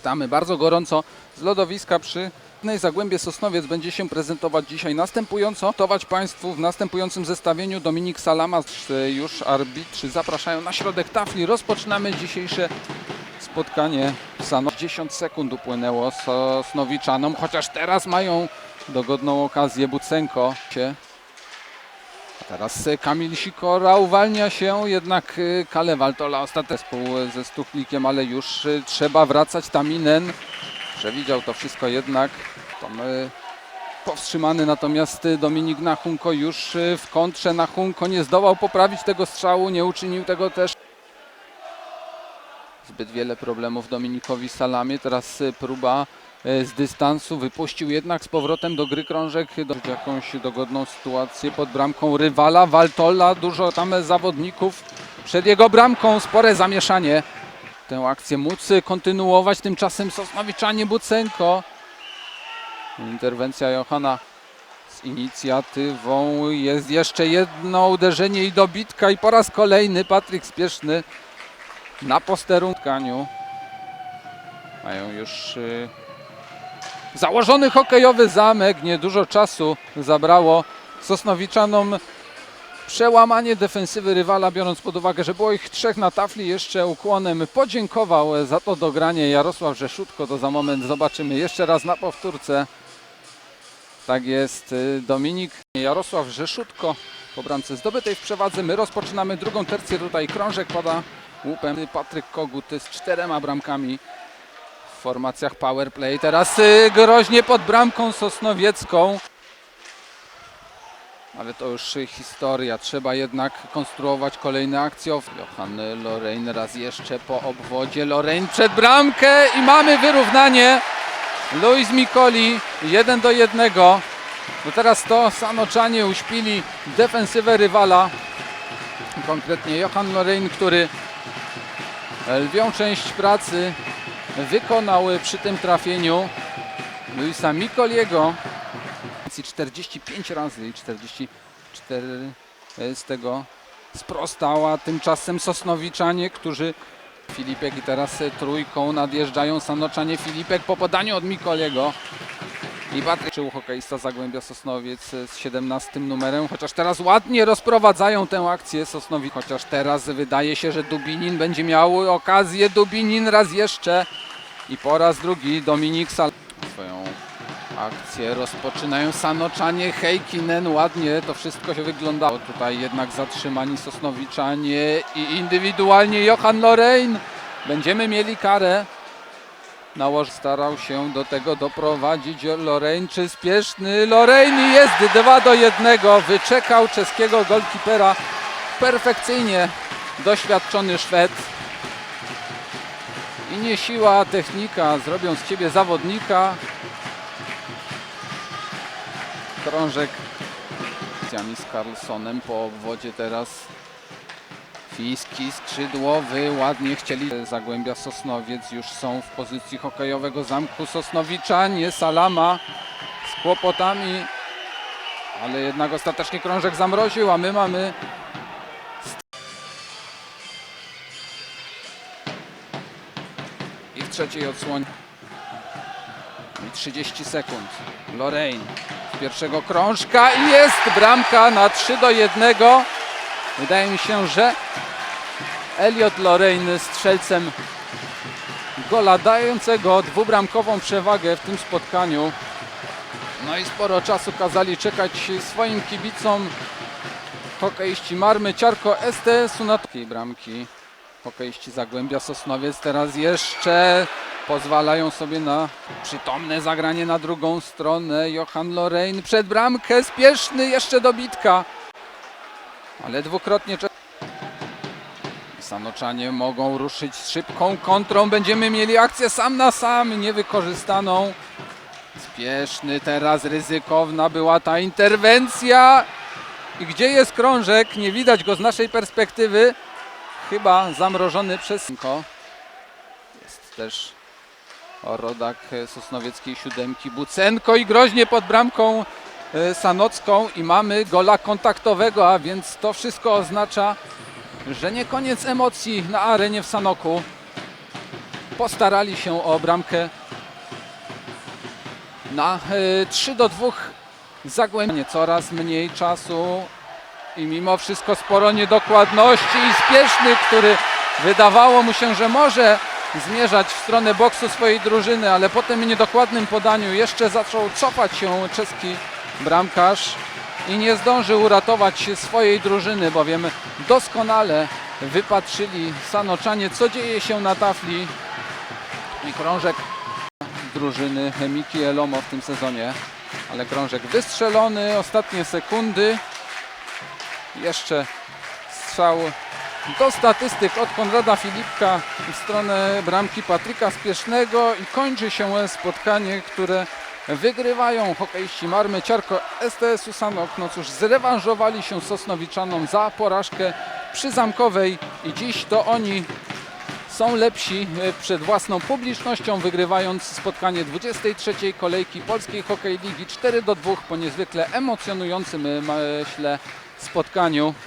Witamy bardzo gorąco z lodowiska przy Zagłębie Sosnowiec będzie się prezentować dzisiaj następująco. Tować Państwu w następującym zestawieniu Dominik Salama, już arbitrzy zapraszają na środek tafli. Rozpoczynamy dzisiejsze spotkanie w Sano. 10 sekund upłynęło Sosnowiczanom, chociaż teraz mają dogodną okazję Bucenko się. Teraz y, Kamil Sikora uwalnia się, jednak y, Kalewal Tola ostatecznie zespół ze Stuchlikiem, ale już trzeba wracać. Taminen przewidział to wszystko jednak. Tam, y, powstrzymany natomiast Dominik Nachunko już w kontrze. Nachunko nie zdołał poprawić tego strzału, nie uczynił tego też. Zbyt wiele problemów Dominikowi Salamie. Teraz próba z dystansu. Wypuścił jednak z powrotem do gry krążek do jakąś dogodną sytuację pod bramką rywala. Waltola, dużo tam zawodników przed jego bramką. Spore zamieszanie. Tę akcję móc kontynuować. Tymczasem Sosnowiczanie Bucenko. Interwencja Johana z inicjatywą. Jest jeszcze jedno uderzenie i dobitka. I po raz kolejny Patryk Spieszny na posterunkaniu. Mają już y, założony hokejowy zamek. Niedużo czasu zabrało Sosnowiczanom przełamanie defensywy rywala, biorąc pod uwagę, że było ich trzech na tafli. Jeszcze ukłonem podziękował za to dogranie Jarosław Rzeszutko. To za moment zobaczymy jeszcze raz na powtórce. Tak jest, y, Dominik Jarosław Rzeszutko po bramce zdobytej w przewadze. My rozpoczynamy drugą tercję. Tutaj krążek pada łupem. Patryk Kogut z czterema bramkami formacjach powerplay. Teraz y, groźnie pod bramką sosnowiecką. Ale to już historia. Trzeba jednak konstruować kolejne akcje. Johan Lorein raz jeszcze po obwodzie. Lorein przed bramkę i mamy wyrównanie. Luis Mikoli 1 do 1. No teraz to Sanoczanie uśpili defensywę rywala. Konkretnie Johan Lorein, który lwią część pracy wykonał przy tym trafieniu Luisa Mikoliego. 45 razy i 44 z tego sprostała. Tymczasem Sosnowiczanie, którzy Filipek i teraz trójką nadjeżdżają Sanoczanie. Filipek po podaniu od Mikoliego. I Patryk Czył, hokeista Zagłębia Sosnowiec z 17 numerem, chociaż teraz ładnie rozprowadzają tę akcję Sosnowi, chociaż teraz wydaje się, że Dubinin będzie miał okazję, Dubinin raz jeszcze i po raz drugi Dominik Sal swoją akcję rozpoczynają Sanoczanie, Heikkinen, ładnie to wszystko się wyglądało, tutaj jednak zatrzymani Sosnowiczanie i indywidualnie Johan Lorein, będziemy mieli karę. Nałoż starał się do tego doprowadzić Lorein, czy spieszny Lorein jest 2 do 1. Wyczekał czeskiego golkipera perfekcyjnie doświadczony Szwed. I nie siła, technika zrobią z ciebie zawodnika. Krążek z Carlsonem po obwodzie teraz Fiski, skrzydłowy, ładnie chcieli. Zagłębia Sosnowiec już są w pozycji hokejowego zamku Sosnowiczanie, Salama z kłopotami, ale jednak ostatecznie krążek zamroził, a my mamy i w trzeciej odsłonie i 30 sekund. Lorein z pierwszego krążka i jest bramka na 3 do 1. Wydaje mi się, że Elliot Lorein strzelcem gola dającego dwubramkową przewagę w tym spotkaniu. No i sporo czasu kazali czekać swoim kibicom hokeiści Marmy Ciarko STS-u na takiej bramki. Hokeiści Zagłębia Sosnowiec teraz jeszcze pozwalają sobie na przytomne zagranie na drugą stronę. Johan Lorein przed bramkę, spieszny jeszcze dobitka. Ale dwukrotnie Sanoczanie mogą ruszyć z szybką kontrą. Będziemy mieli akcję sam na sam, niewykorzystaną. Spieszny, teraz ryzykowna była ta interwencja. I gdzie jest krążek? Nie widać go z naszej perspektywy. Chyba zamrożony przez. Jest też rodak sosnowieckiej siódemki Bucenko i groźnie pod bramką e, Sanocką i mamy gola kontaktowego, a więc to wszystko oznacza, że nie koniec emocji na arenie w Sanoku. postarali się o bramkę na y, 3 do 2 zagłębienie coraz mniej czasu i mimo wszystko sporo niedokładności i spieszny, który wydawało mu się, że może zmierzać w stronę boksu swojej drużyny, ale po tym niedokładnym podaniu jeszcze zaczął cofać się czeski bramkarz i nie zdążył uratować swojej drużyny, bowiem doskonale wypatrzyli Sanoczanie, co dzieje się na tafli i krążek drużyny Miki Elomo w tym sezonie. Ale krążek wystrzelony, ostatnie sekundy. Jeszcze strzał do statystyk od Konrada Filipka w stronę bramki Patryka Spiesznego i kończy się spotkanie, które wygrywają hokeiści Marmy Ciarko STS-u Sanok. No cóż, zrewanżowali się Sosnowiczanom za porażkę przyzamkowej i dziś to oni są lepsi e, przed własną publicznością, wygrywając spotkanie 23. kolejki Polskiej Hokej Ligi 4 do 2 po niezwykle emocjonującym, e, myślę, spotkaniu.